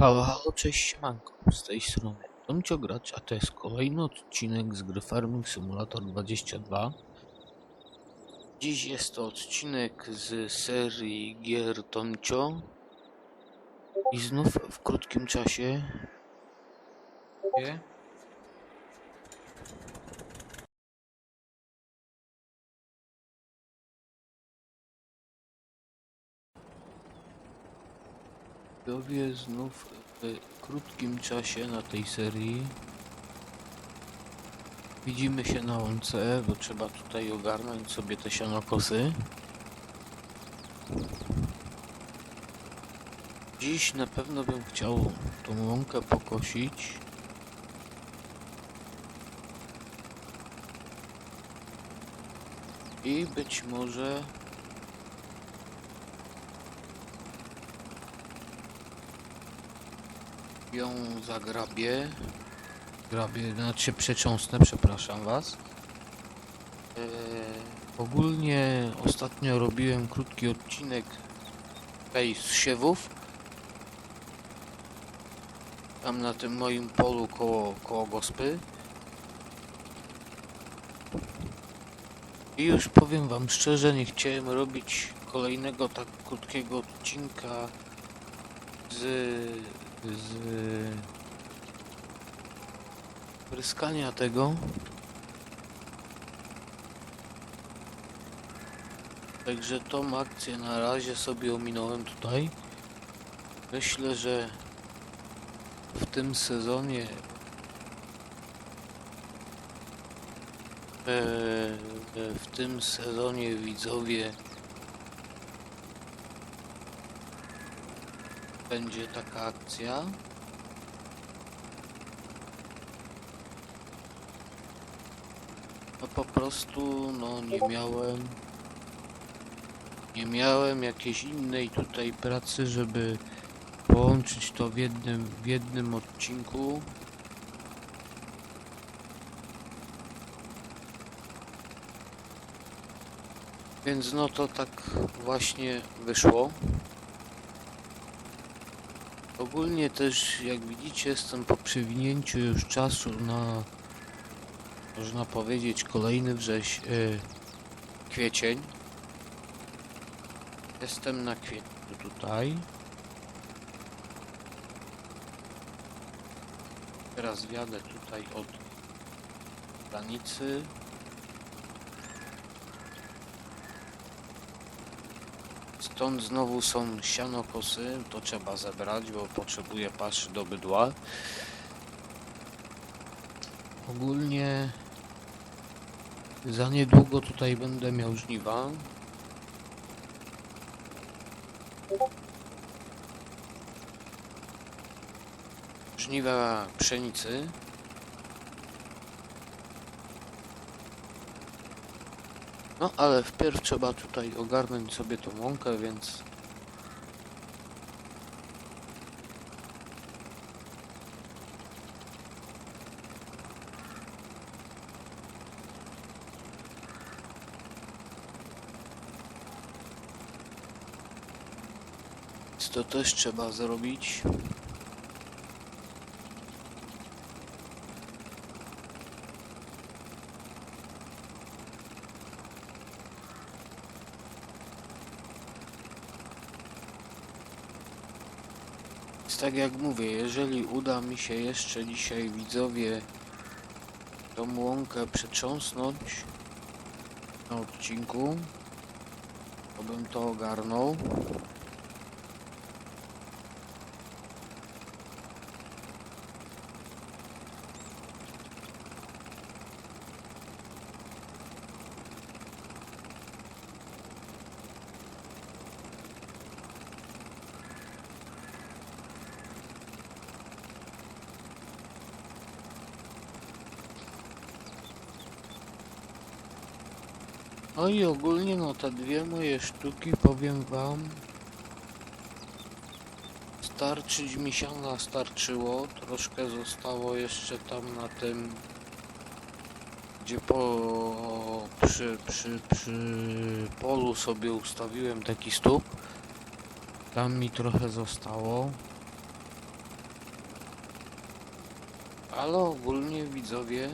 Halo, halo, cześć, siemanko, z tej strony Tomcio Gracz, a to jest kolejny odcinek z gry Farming Simulator 22. Dziś jest to odcinek z serii gier Tomcio. I znów w krótkim czasie Widzowie znów w krótkim czasie na tej serii widzimy się na łące, bo trzeba tutaj ogarnąć sobie te sianokosy. Dziś na pewno bym chciał tą łąkę pokosić. I być może ją zagrabię. Grabię, znaczy przecząsnę, przepraszam was. Eee, ogólnie ostatnio robiłem krótki odcinek z siewów. Tam na tym moim polu koło, koło gospy. I już powiem wam szczerze, nie chciałem robić kolejnego tak krótkiego odcinka z, z pryskania tego. Także tą akcję na razie sobie ominąłem tutaj. Myślę, że w tym sezonie e, e, w tym sezonie widzowie będzie taka akcja. No po prostu no nie miałem nie miałem jakiejś innej tutaj pracy, żeby połączyć to w jednym w jednym odcinku. Więc no to tak właśnie wyszło. Ogólnie też, jak widzicie, jestem po przewinięciu już czasu na, można powiedzieć, kolejny wrześ, y, kwiecień. Jestem na kwietniu tutaj. Teraz wjadę tutaj od granicy. Stąd znowu są sianokosy, to trzeba zebrać, bo potrzebuję paszy do bydła. Ogólnie za niedługo tutaj będę miał żniwa. Żniwa pszenicy. No, ale wpierw trzeba tutaj ogarnąć sobie tą łąkę, więc... To też trzeba zrobić. Tak jak mówię, jeżeli uda mi się jeszcze dzisiaj widzowie tą łąkę przetrząsnąć na odcinku, to bym to ogarnął. No i ogólnie no te dwie moje sztuki powiem wam starczyć mi siana starczyło, troszkę zostało jeszcze tam na tym gdzie po przy, przy, przy polu sobie ustawiłem taki stóp. Tam mi trochę zostało. Ale ogólnie widzowie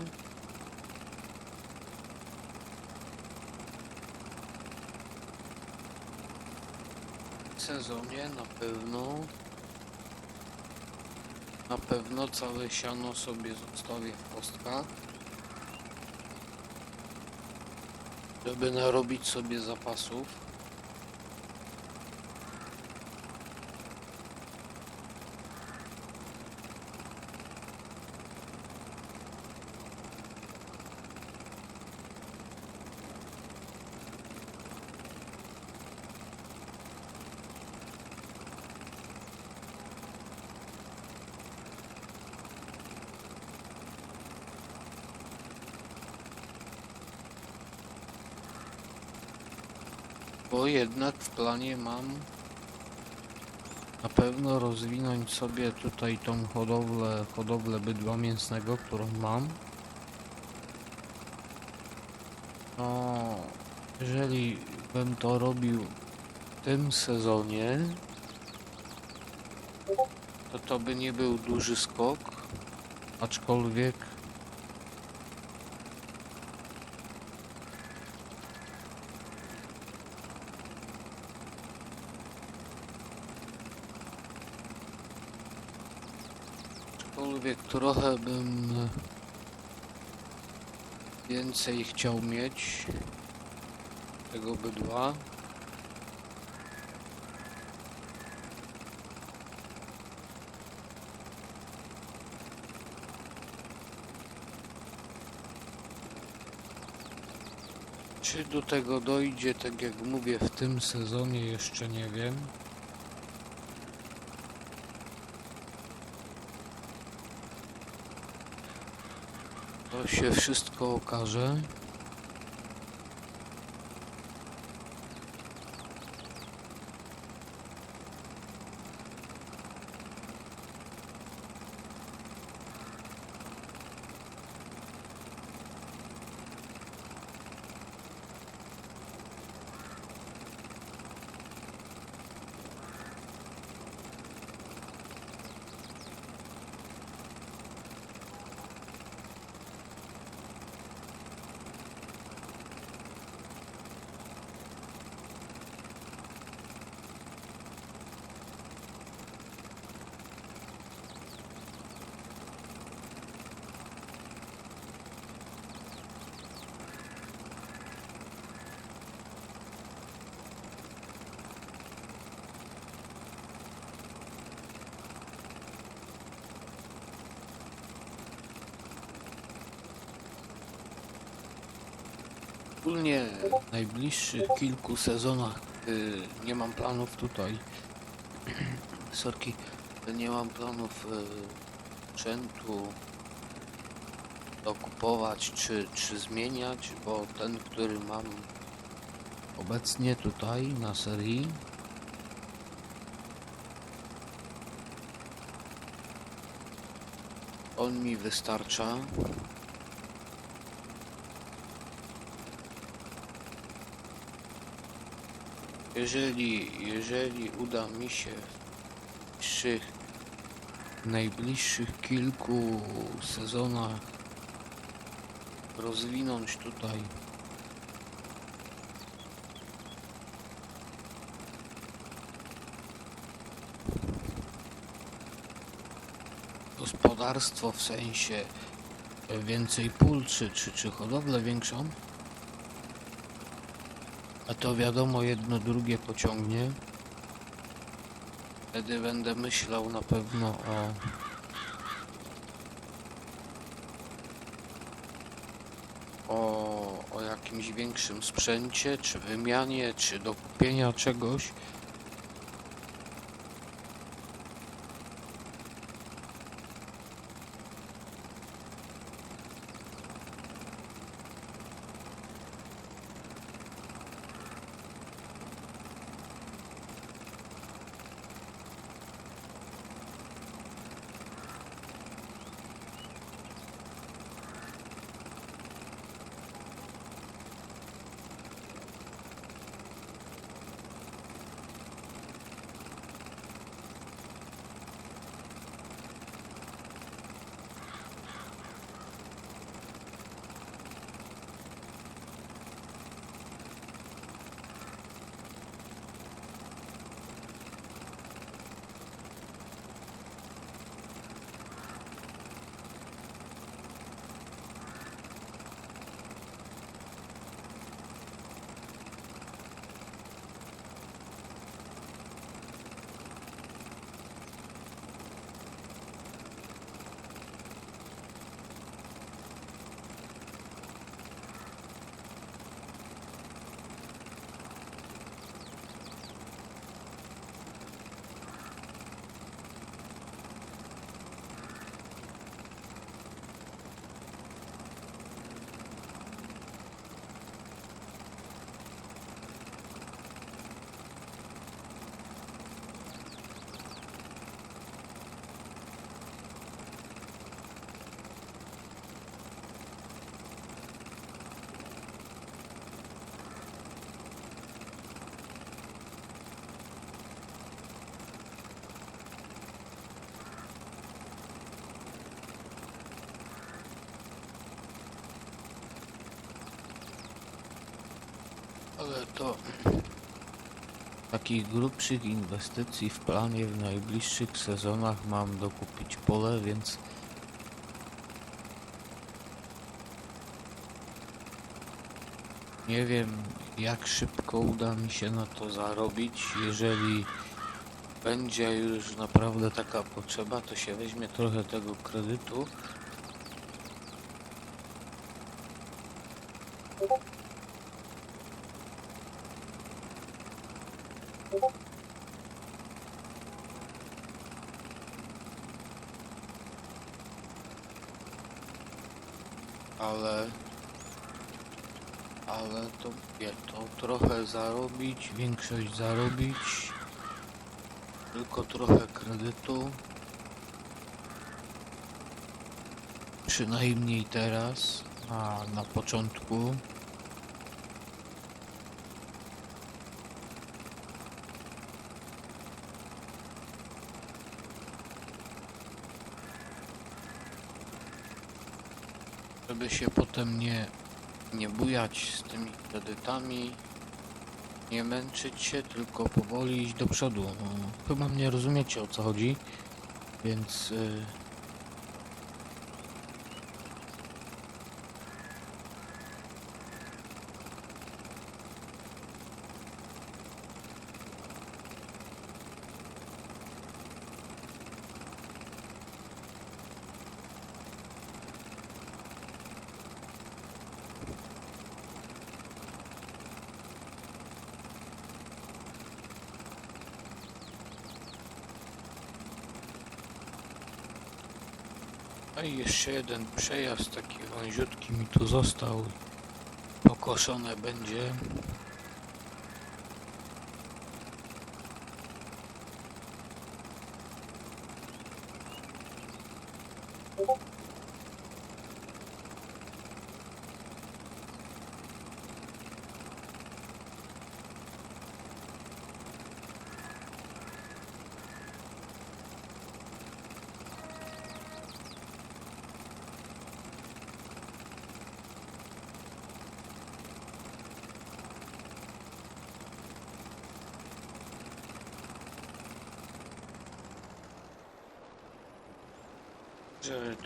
w na pewno. Na pewno całe siano sobie zostawię w kostkach. Żeby narobić sobie zapasów jednak w planie mam na pewno rozwinąć sobie tutaj tą hodowlę, hodowlę bydła mięsnego, którą mam. No, jeżeli bym to robił w tym sezonie, to to by nie był duży skok, aczkolwiek Aczkolwiek trochę bym więcej chciał mieć tego bydła. Czy do tego dojdzie, tak jak mówię, w tym sezonie jeszcze nie wiem. To się wszystko okaże. Ogólnie w najbliższych kilku sezonach y, nie mam planów tutaj. Sorki, nie mam planów y, sprzętu dokupować czy, czy zmieniać, bo ten, który mam obecnie tutaj na serii on mi wystarcza. Jeżeli, jeżeli uda mi się w najbliższych, kilku sezonach rozwinąć tutaj gospodarstwo w sensie więcej pól czy, czy, czy hodowlę większą, a to wiadomo, jedno drugie pociągnie. Wtedy będę myślał na pewno o o, o jakimś większym sprzęcie, czy wymianie, czy do kupienia czegoś. To takich grubszych inwestycji w planie w najbliższych sezonach mam dokupić pole, więc nie wiem jak szybko uda mi się na to zarobić. Jeżeli będzie już naprawdę taka potrzeba, to się weźmie trochę tego kredytu. Ale ale to wie, to trochę zarobić, większość zarobić, tylko trochę kredytu. Przynajmniej teraz, a na początku. Żeby się potem nie nie bujać z tymi kredytami, nie męczyć się, tylko powoli iść do przodu. No, chyba mnie rozumiecie o co chodzi, więc y, A i jeszcze jeden przejazd taki wąziutki mi tu został. Pokoszone będzie.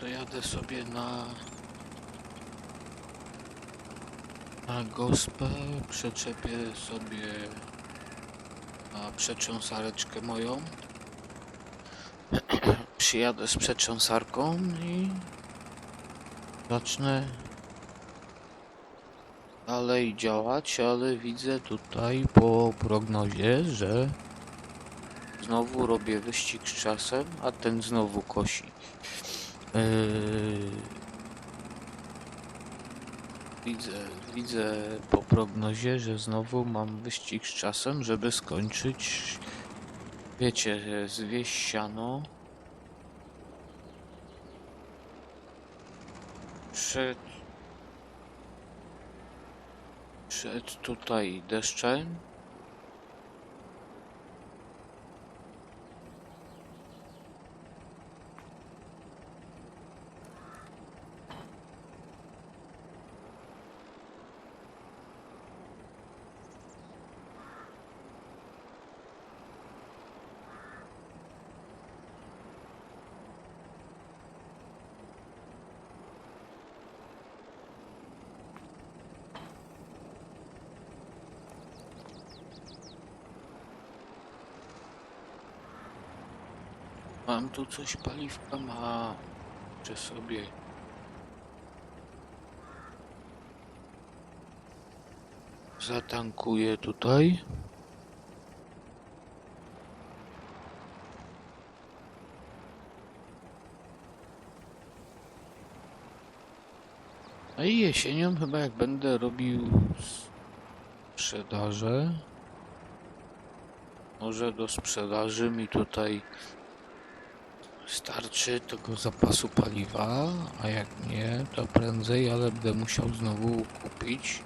Dojadę sobie na na gospę, przeczepię sobie na przetrząsareczkę moją. Przyjadę z przetrząsarką i zacznę dalej działać, ale widzę tutaj po prognozie, że znowu robię wyścig z czasem, a ten znowu kosi. Yy, Widzę, widzę po prognozie, że znowu mam wyścig z czasem, żeby skończyć, wiecie, zwieść. Przed, przed tutaj deszczem. Tu coś paliwka ma, czy sobie zatankuję tutaj. A i jesienią chyba jak będę robił sprzedaże, może do sprzedaży mi tutaj starczy tego zapasu paliwa, a jak nie, to prędzej, ale będę musiał znowu kupić.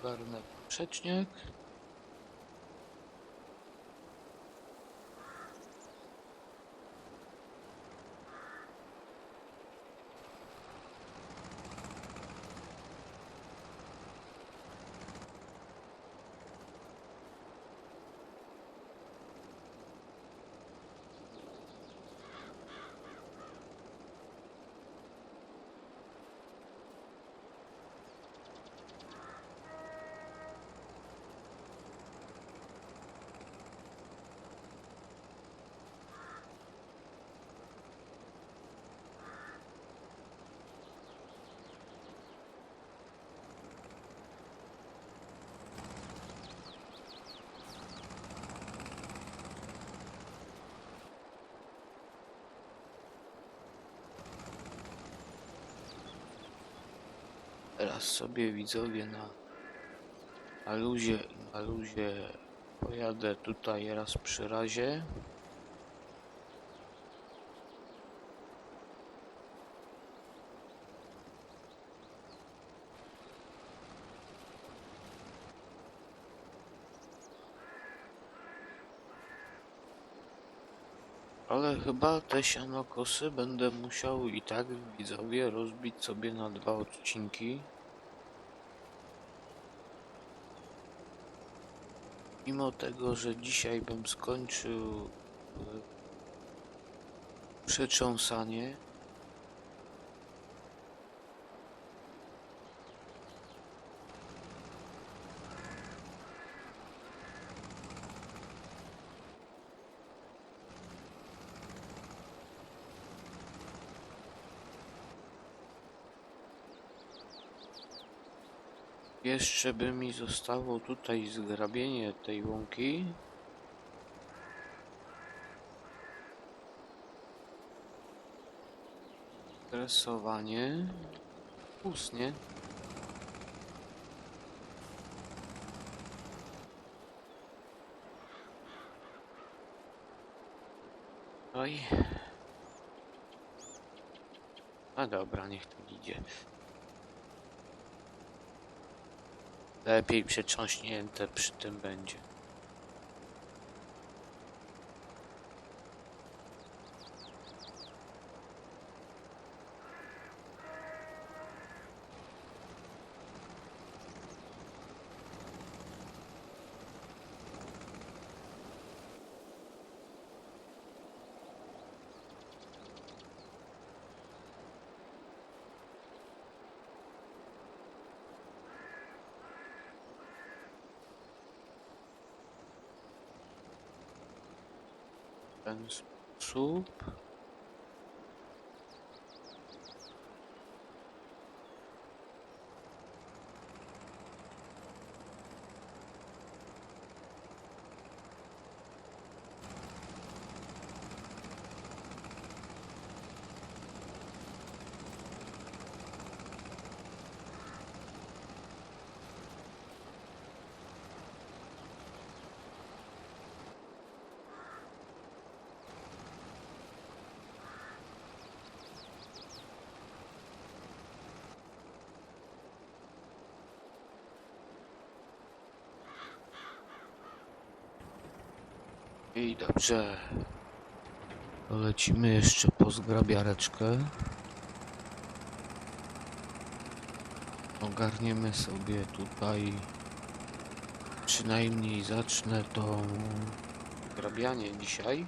Ogarnę przeczniak. Teraz sobie widzowie na, na luzie, na luzie pojadę tutaj raz przy razie. Ale chyba te sianokosy będę musiał i tak widzowie rozbić sobie na dwa odcinki. Mimo tego, że dzisiaj bym skończył e, przetrząsanie, jeszcze by mi zostało tutaj zgrabienie tej łąki. Stresowanie. Ustnie. Oj. A dobra, niech to idzie. Lepiej przetrząśnięte przy tym będzie. W ten I dobrze. Lecimy jeszcze po zgrabiareczkę. Ogarniemy sobie tutaj. Przynajmniej zacznę to grabianie dzisiaj.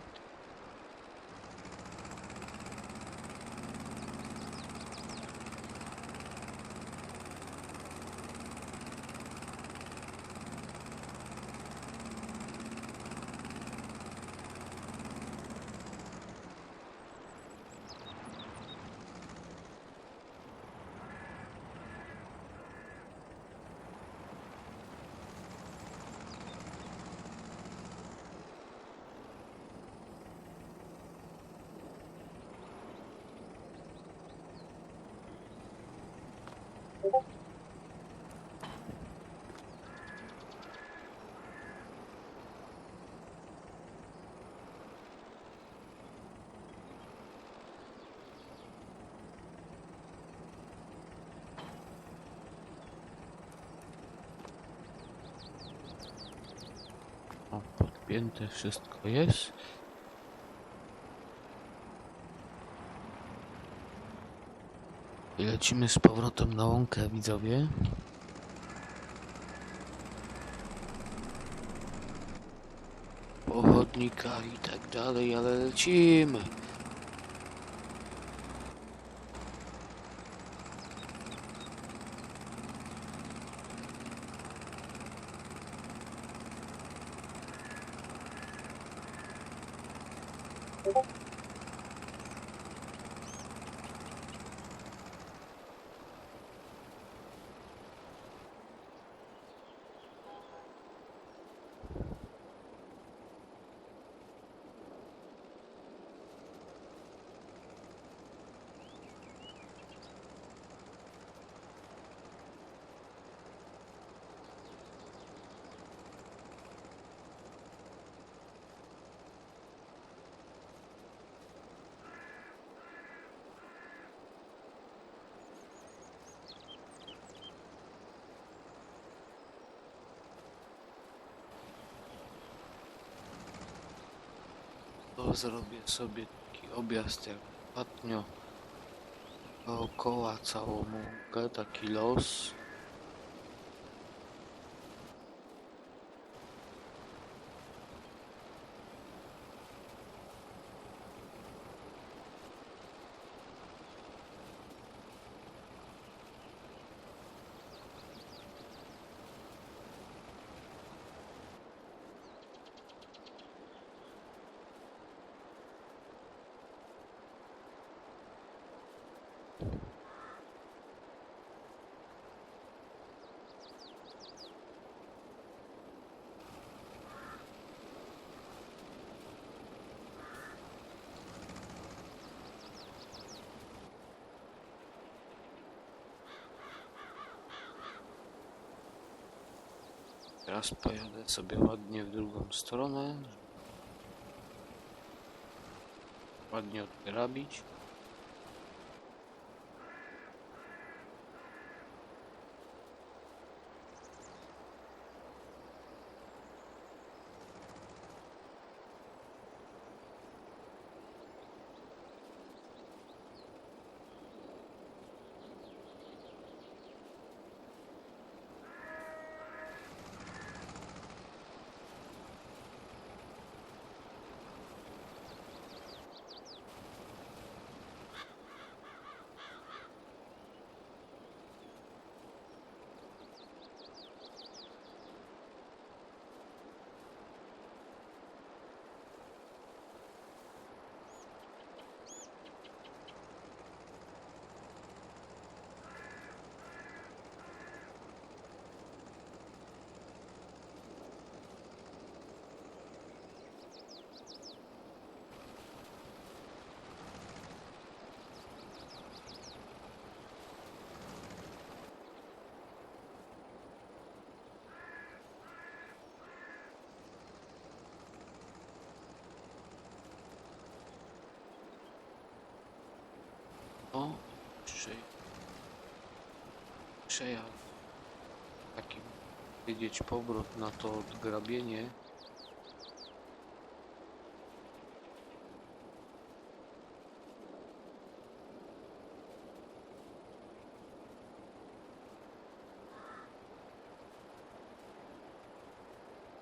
Spięte wszystko jest. I lecimy z powrotem na łąkę, widzowie. Po chodnikach i tak dalej, ale lecimy. Zrobię sobie taki objazd jak ostatnio. Dookoła całą łąkę, taki los. Teraz pojadę sobie ładnie w drugą stronę. Ładnie odgrabić. O, prze... przejazd. Taki, wiedzieć, powrót na to odgrabienie.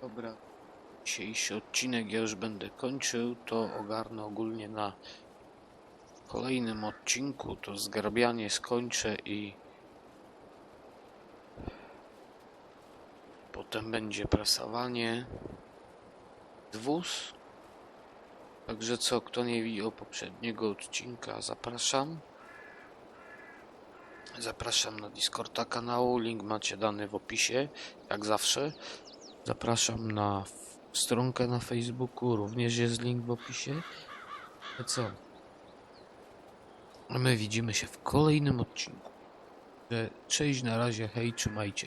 Dobra. Dzisiejszy odcinek ja już będę kończył. To ogarnę ogólnie na kolejnym odcinku to zgrabianie skończę i potem będzie prasowanie wóz. Także co, kto nie widział poprzedniego odcinka, zapraszam. Zapraszam na Discorda kanału, link macie dany w opisie, jak zawsze. Zapraszam na stronkę na Facebooku, również jest link w opisie. A co? My widzimy się w kolejnym odcinku. Cześć, na razie, hej, trzymajcie.